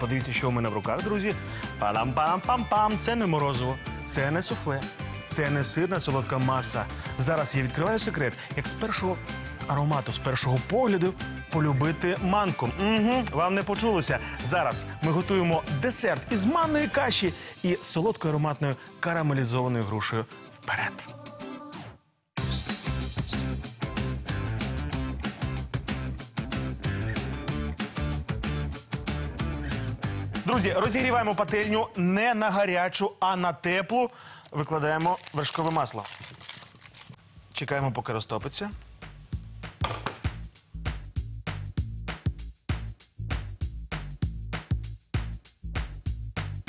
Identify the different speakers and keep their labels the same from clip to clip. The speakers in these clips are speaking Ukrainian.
Speaker 1: Подивіться, що у мене в руках, друзі. Палам-пам-пам-пам. Це не морозиво, це не суфле, це не сирна солодка маса. Зараз я відкриваю секрет, як з першого аромату, з першого погляду полюбити манку. Угу, вам не почулося. Зараз ми готуємо десерт із манної каші і солодкою ароматною карамелізованою грушею. Вперед! Друзі, розігріваємо пательню не на гарячу, а на теплу. Викладаємо вершкове масло. Чекаємо, поки розтопиться.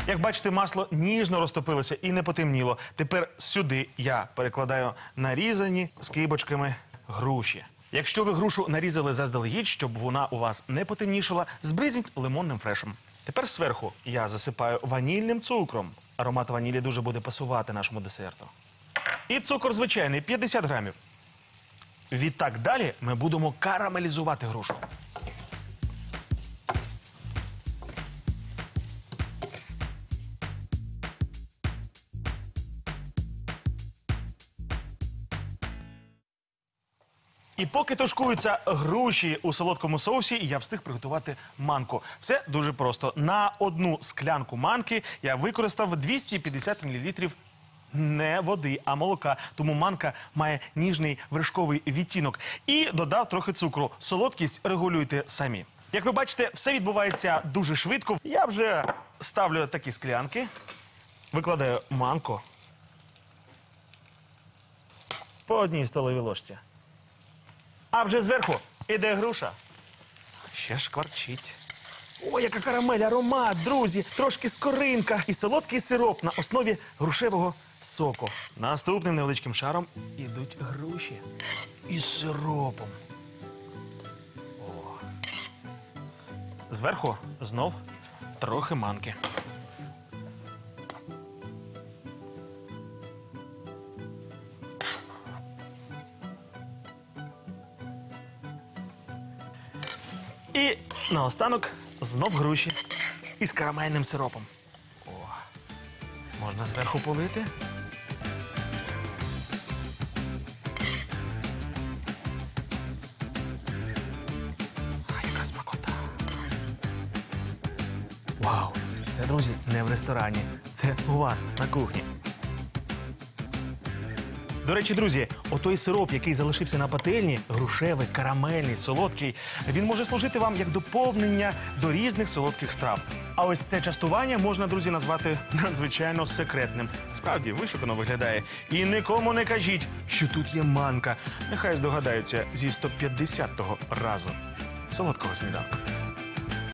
Speaker 1: Як бачите, масло ніжно розтопилося і не потемніло. Тепер сюди я перекладаю нарізані скибочками груші. Якщо ви грушу нарізали заздалегідь, щоб вона у вас не потемнішала, збризніть лимонним фрешем. Тепер зверху я засипаю ванільним цукром. Аромат ванілі дуже буде пасувати нашому десерту. І цукор звичайний 50 грамів. Відтак далі ми будемо карамелізувати грушу. І поки тушкуються груші у солодкому соусі, я встиг приготувати манку. Все дуже просто. На одну склянку манки я використав 250 мл не води, а молока. Тому манка має ніжний вершковий відтінок. І додав трохи цукру. Солодкість регулюйте самі. Як ви бачите, все відбувається дуже швидко. Я вже ставлю такі склянки, викладаю манку по одній столовій ложці. А вже зверху іде груша. Ще шкварчить. Ой, яка карамель, аромат, друзі! Трошки скоринка і солодкий сироп на основі грушевого соку. Наступним невеличким шаром ідуть груші із сиропом. О. Зверху знов трохи манки. І наостанок знов груші із карамельним сиропом. О, можна зверху полити. Яка смакота. Вау! Це, друзі, не в ресторані. Це у вас на кухні. До речі, друзі, отой сироп, який залишився на пательні, грушевий, карамельний, солодкий, він може служити вам як доповнення до різних солодких страв. А ось це частування можна, друзі, назвати надзвичайно секретним. Справді вишукано виглядає. І нікому не кажіть, що тут є манка. Нехай здогадаються зі 150-го разу. Солодкого сніданку.